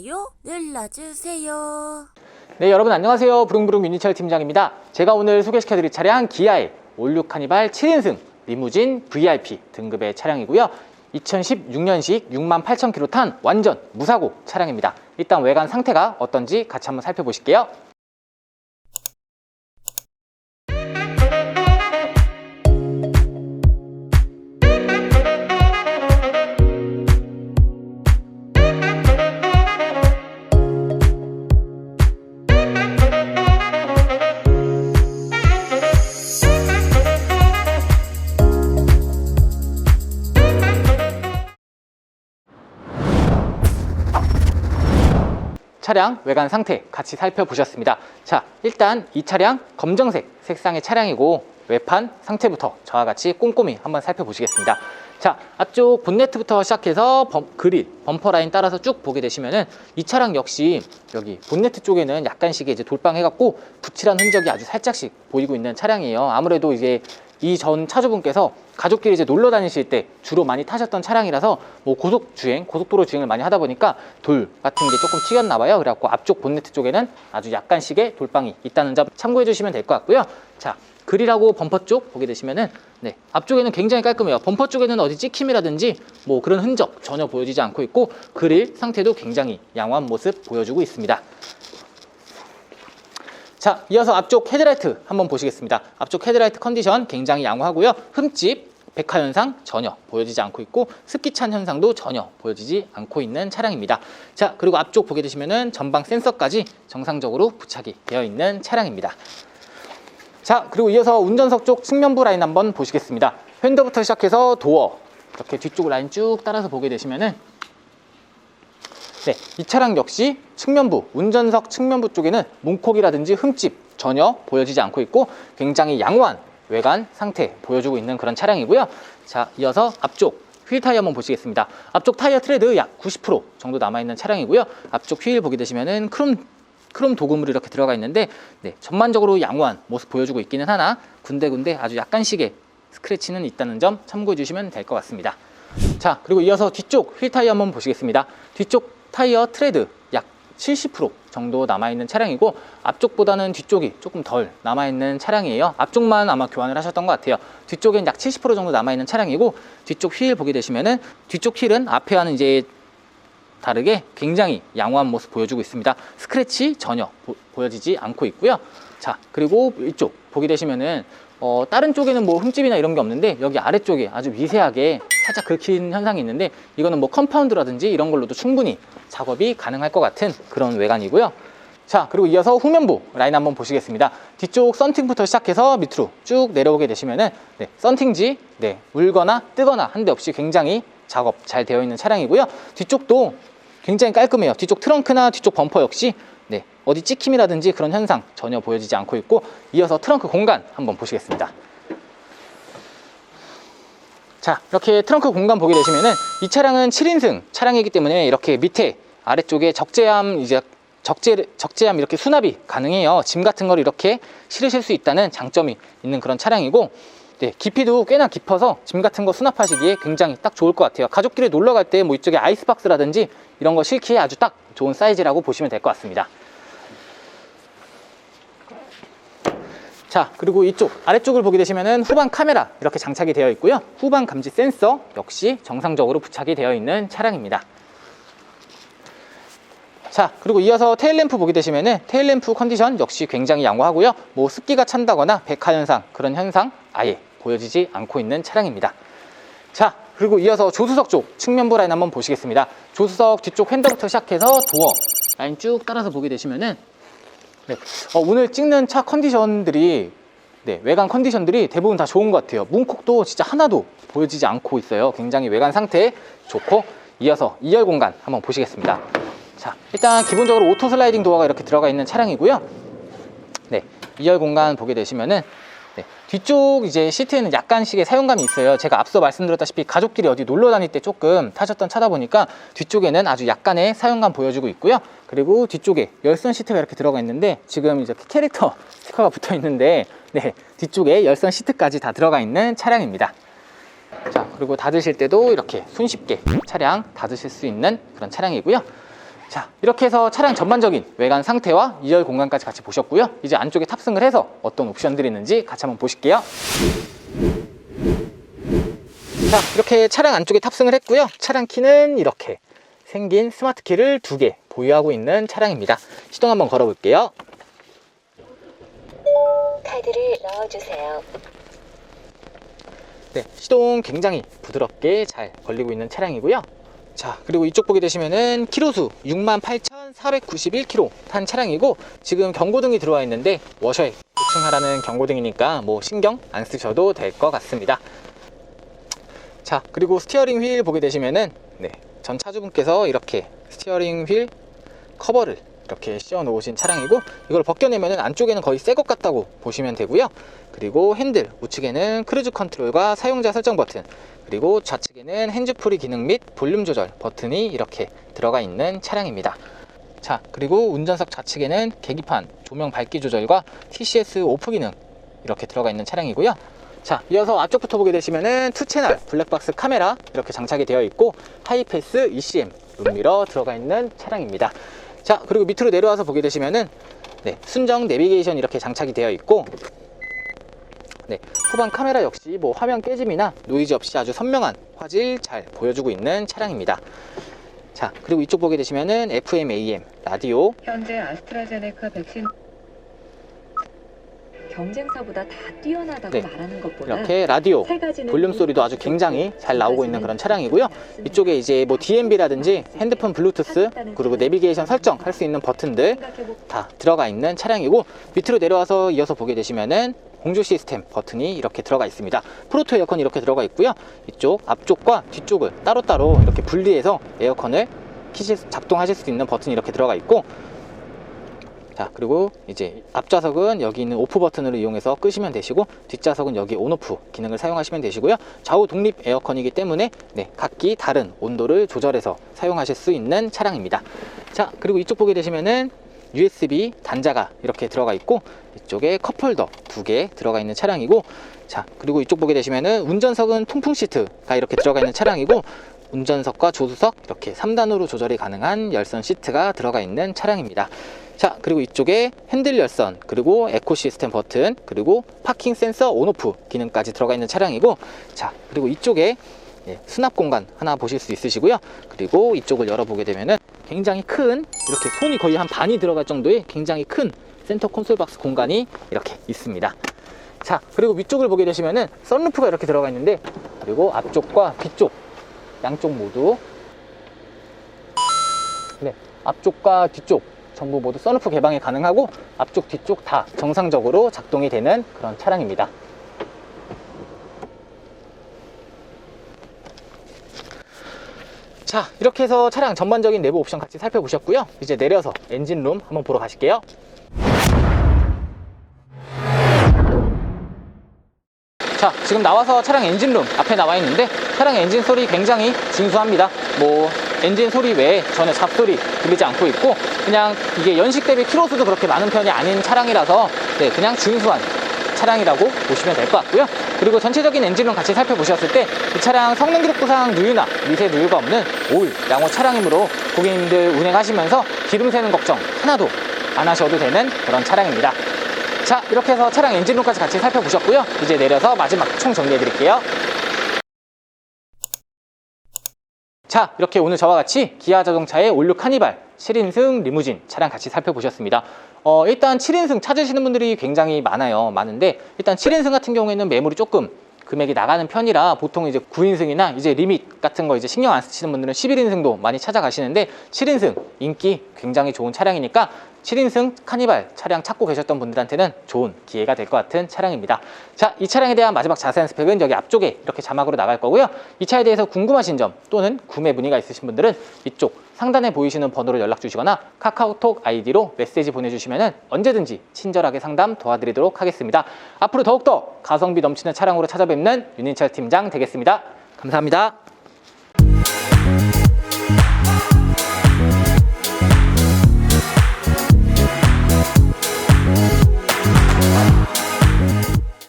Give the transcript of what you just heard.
좋아요 눌러주세요. 네, 여러분 안녕하세요. 부릉부릉 유니철 팀장입니다. 제가 오늘 소개시켜드릴 차량 기아의 올류 카니발 7인승 리무진 VIP 등급의 차량이고요. 2016년식 6만 8천 킬로 탄 완전 무사고 차량입니다. 일단 외관 상태가 어떤지 같이 한번 살펴보실게요. 차량 외관 상태 같이 살펴보셨습니다. 자, 일단 이 차량 검정색 색상의 차량이고 외판 상태부터 저와 같이 꼼꼼히 한번 살펴보시겠습니다. 자, 앞쪽 본네트부터 시작해서 범, 그릴, 범퍼 라인 따라서 쭉 보게 되시면은 이 차량 역시 여기 본네트 쪽에는 약간씩의 이제 돌빵해갖고 붙이란 흔적이 아주 살짝씩 보이고 있는 차량이에요. 아무래도 이제 이 전 차주분께서 가족끼리 이제 놀러 다니실 때 주로 많이 타셨던 차량이라서 뭐 고속 주행, 고속도로 주행을 많이 하다 보니까 돌 같은 게 조금 튀겼나 봐요. 그래갖고 앞쪽 본네트 쪽에는 아주 약간씩의 돌빵이 있다는 점 참고해 주시면 될 것 같고요. 자, 그릴하고 범퍼 쪽 보게 되시면은 네, 앞쪽에는 굉장히 깔끔해요. 범퍼 쪽에는 어디 찍힘이라든지 뭐 그런 흔적 전혀 보여지지 않고 있고 그릴 상태도 굉장히 양호한 모습 보여주고 있습니다. 자, 이어서 앞쪽 헤드라이트 한번 보시겠습니다. 앞쪽 헤드라이트 컨디션 굉장히 양호하고요. 흠집, 백화 현상 전혀 보여지지 않고 있고 습기찬 현상도 전혀 보여지지 않고 있는 차량입니다. 자, 그리고 앞쪽 보게 되시면은 전방 센서까지 정상적으로 부착이 되어 있는 차량입니다. 자, 그리고 이어서 운전석 쪽 측면부 라인 한번 보시겠습니다. 휀더부터 시작해서 도어 이렇게 뒤쪽 라인 쭉 따라서 보게 되시면은 네, 이 차량 역시 측면부, 운전석 측면부 쪽에는 문콕이라든지 흠집 전혀 보여지지 않고 있고 굉장히 양호한 외관 상태 보여주고 있는 그런 차량이고요. 자, 이어서 앞쪽 휠 타이어 한번 보시겠습니다. 앞쪽 타이어 트레드 약 90% 정도 남아있는 차량이고요. 앞쪽 휠 보게 되시면은 크롬 크롬 도금으로 이렇게 들어가 있는데 네, 전반적으로 양호한 모습 보여주고 있기는 하나 군데군데 아주 약간씩의 스크래치는 있다는 점 참고해 주시면 될 것 같습니다. 자, 그리고 이어서 뒤쪽 휠 타이어 한번 보시겠습니다. 뒤쪽 타이어 트레드 약 70% 정도 남아있는 차량이고 앞쪽보다는 뒤쪽이 조금 덜 남아있는 차량이에요. 앞쪽만 아마 교환을 하셨던 것 같아요. 뒤쪽엔 약 70% 정도 남아있는 차량이고 뒤쪽 휠 보게 되시면은 뒤쪽 휠은 앞에와는 이제 다르게 굉장히 양호한 모습 보여주고 있습니다. 스크래치 전혀 보, 여지지 않고 있고요. 자, 그리고 이쪽 보게 되시면은 어, 다른 쪽에는 뭐 흠집이나 이런 게 없는데 여기 아래쪽에 아주 미세하게 살짝 긁힌 현상이 있는데 이거는 뭐 컴파운드라든지 이런 걸로도 충분히 작업이 가능할 것 같은 그런 외관이고요. 자, 그리고 이어서 후면부 라인 한번 보시겠습니다. 뒤쪽 썬팅부터 시작해서 밑으로 쭉 내려오게 되시면은 네, 썬팅지 네, 울거나 뜨거나 한데 없이 굉장히 작업 잘 되어 있는 차량이고요. 뒤쪽도 굉장히 깔끔해요. 뒤쪽 트렁크나 뒤쪽 범퍼 역시 네, 어디 찍힘이라든지 그런 현상 전혀 보여지지 않고 있고 이어서 트렁크 공간 한번 보시겠습니다. 자, 이렇게 트렁크 공간 보게 되시면은 이 차량은 7인승 차량이기 때문에 이렇게 밑에 아래쪽에 적재함 이제 적재 적재함 이렇게 수납이 가능해요. 짐 같은 걸 이렇게 실으실 수 있다는 장점이 있는 그런 차량이고 네, 깊이도 꽤나 깊어서 짐 같은 거 수납하시기에 굉장히 딱 좋을 것 같아요. 가족끼리 놀러 갈 때 뭐 이쪽에 아이스박스라든지 이런 거 실기에 아주 딱 좋은 사이즈라고 보시면 될 것 같습니다. 자, 그리고 이쪽 아래쪽을 보게 되시면은 후방 카메라 이렇게 장착이 되어 있고요. 후방 감지 센서 역시 정상적으로 부착이 되어 있는 차량입니다. 자, 그리고 이어서 테일램프 보게 되시면은 테일램프 컨디션 역시 굉장히 양호하고요. 뭐 습기가 찬다거나 백화 현상 그런 현상 아예 보여지지 않고 있는 차량입니다. 자, 그리고 이어서 조수석 쪽 측면부 라인 한번 보시겠습니다. 조수석 뒤쪽 핸들부터 시작해서 도어 라인 쭉 따라서 보게 되시면은 네, 어, 오늘 찍는 차 컨디션들이 네, 외관 컨디션들이 대부분 다 좋은 것 같아요. 문콕도 진짜 하나도 보여지지 않고 있어요. 굉장히 외관 상태 좋고 이어서 2열 공간 한번 보시겠습니다. 자, 일단 기본적으로 오토 슬라이딩 도어가 이렇게 들어가 있는 차량이고요. 네, 2열 공간 보게 되시면은 네, 뒤쪽 이제 시트에는 약간씩의 사용감이 있어요. 제가 앞서 말씀드렸다시피 가족끼리 어디 놀러 다닐 때 조금 타셨던 차다 보니까 뒤쪽에는 아주 약간의 사용감 보여주고 있고요. 그리고 뒤쪽에 열선 시트가 이렇게 들어가 있는데 지금 이제 캐릭터 스티커가 붙어 있는데 네, 뒤쪽에 열선 시트까지 다 들어가 있는 차량입니다. 자, 그리고 닫으실 때도 이렇게 손쉽게 차량 닫으실 수 있는 그런 차량이고요. 자, 이렇게 해서 차량 전반적인 외관 상태와 2열 공간까지 같이 보셨고요. 이제 안쪽에 탑승을 해서 어떤 옵션들이 있는지 같이 한번 보실게요. 자, 이렇게 차량 안쪽에 탑승을 했고요. 차량 키는 이렇게 생긴 스마트 키를 두 개 보유하고 있는 차량입니다. 시동 한번 걸어볼게요. 카드를 넣어주세요. 네, 시동 굉장히 부드럽게 잘 걸리고 있는 차량이고요. 자, 그리고 이쪽 보게 되시면은 키로수 68,491km 탄 차량이고 지금 경고등이 들어와 있는데 워셔액 보충하라는 경고등이니까 뭐 신경 안 쓰셔도 될 것 같습니다. 자, 그리고 스티어링 휠 보게 되시면은 네, 전 차주분께서 이렇게 스티어링 휠 커버를 이렇게 씌워 놓으신 차량이고 이걸 벗겨내면은 안쪽에는 거의 새 것 같다고 보시면 되고요. 그리고 핸들 우측에는 크루즈 컨트롤과 사용자 설정 버튼 그리고 좌측에는 핸즈프리 기능 및 볼륨 조절 버튼이 이렇게 들어가 있는 차량입니다. 자 그리고 운전석 좌측에는 계기판 조명 밝기 조절과 TCS 오프 기능 이렇게 들어가 있는 차량이고요. 자 이어서 앞쪽부터 보게 되시면은 투 채널 블랙박스 카메라 이렇게 장착이 되어 있고 하이패스 ECM 룸미러 들어가 있는 차량입니다. 자 그리고 밑으로 내려와서 보게 되시면은 네, 순정 내비게이션 이렇게 장착이 되어 있고 네, 후방 카메라 역시 뭐 화면 깨짐이나 노이즈 없이 아주 선명한 화질 잘 보여주고 있는 차량입니다. 자 그리고 이쪽 보게 되시면은 FM, AM 라디오 현재 아스트라제네카 백신 경쟁사보다 다 뛰어나다고 네, 말하는 것보다 이렇게 라디오 볼륨 소리도 아주 굉장히 잘 나오고 있는 그런 차량이고요. 이쪽에 이제 뭐 DMB라든지 핸드폰 블루투스 그리고 내비게이션 설정 할 수 있는 버튼들 다 들어가 있는 차량이고 밑으로 내려와서 이어서 보게 되시면은 공조 시스템 버튼이 이렇게 들어가 있습니다. 프로토 에어컨 이렇게 들어가 있고요. 이쪽 앞쪽과 뒤쪽을 따로따로 이렇게 분리해서 에어컨을 키실 작동하실 수 있는 버튼이 이렇게 들어가 있고 자 그리고 이제 앞좌석은 여기 있는 오프 버튼을 이용해서 끄시면 되시고 뒷좌석은 여기 온오프 기능을 사용하시면 되시고요. 좌우 독립 에어컨이기 때문에 네, 각기 다른 온도를 조절해서 사용하실 수 있는 차량입니다. 자 그리고 이쪽 보게 되시면은 USB 단자가 이렇게 들어가 있고 이쪽에 컵홀더 두 개 들어가 있는 차량이고 자 그리고 이쪽 보게 되시면은 운전석은 통풍 시트가 이렇게 들어가 있는 차량이고 운전석과 조수석 이렇게 3단으로 조절이 가능한 열선 시트가 들어가 있는 차량입니다. 자 그리고 이쪽에 핸들 열선 그리고 에코 시스템 버튼 그리고 파킹 센서 온오프 기능까지 들어가 있는 차량이고 자 그리고 이쪽에 예, 수납 공간 하나 보실 수 있으시고요 그리고 이쪽을 열어보게 되면은 굉장히 큰 이렇게 손이 거의 한 반이 들어갈 정도의 굉장히 큰 센터 콘솔 박스 공간이 이렇게 있습니다 자 그리고 위쪽을 보게 되시면은 썬루프가 이렇게 들어가 있는데 그리고 앞쪽과 뒤쪽 양쪽 모두. 네 앞쪽과 뒤쪽 전부 모두 썬루프 개방이 가능하고 앞쪽 뒤쪽 다 정상적으로 작동이 되는 그런 차량입니다. 자 이렇게 해서 차량 전반적인 내부 옵션 같이 살펴보셨고요. 이제 내려서 엔진룸 한번 보러 가실게요. 자 지금 나와서 차량 엔진룸 앞에 나와 있는데 차량 엔진 소리 굉장히 진수합니다. 뭐 엔진 소리 외에 전혀 잡소리 들리지 않고 있고 그냥 이게 연식 대비 키로수도 그렇게 많은 편이 아닌 차량이라서 네, 그냥 준수한 차량이라고 보시면 될 것 같고요. 그리고 전체적인 엔진룸 같이 살펴보셨을 때 이 차량 성능 기록부상 누유나 미세 누유가 없는 올 양호 차량이므로 고객님들 운행하시면서 기름 새는 걱정 하나도 안 하셔도 되는 그런 차량입니다. 자 이렇게 해서 차량 엔진룸까지 같이 살펴보셨고요. 이제 내려서 마지막 총 정리해 드릴게요 자 이렇게 오늘 저와 같이 기아 자동차의 올류 카니발 7인승 리무진 차량 같이 살펴보셨습니다. 어, 일단 7인승 찾으시는 분들이 굉장히 많아요 많은데 일단 7인승 같은 경우에는 매물이 조금 금액이 나가는 편이라 보통 이제 9인승이나 이제 리밋 같은 거 이제 신경 안 쓰시는 분들은 11인승도 많이 찾아가시는데 7인승 인기 굉장히 좋은 차량이니까 7인승 카니발 차량 찾고 계셨던 분들한테는 좋은 기회가 될 것 같은 차량입니다. 자, 이 차량에 대한 마지막 자세한 스펙은 여기 앞쪽에 이렇게 자막으로 나갈 거고요. 이 차에 대해서 궁금하신 점 또는 구매 문의가 있으신 분들은 이쪽 상단에 보이시는 번호로 연락 주시거나 카카오톡 아이디로 메시지 보내주시면 언제든지 친절하게 상담 도와드리도록 하겠습니다. 앞으로 더욱더 가성비 넘치는 차량으로 찾아뵙는 윤인철 팀장 되겠습니다. 감사합니다.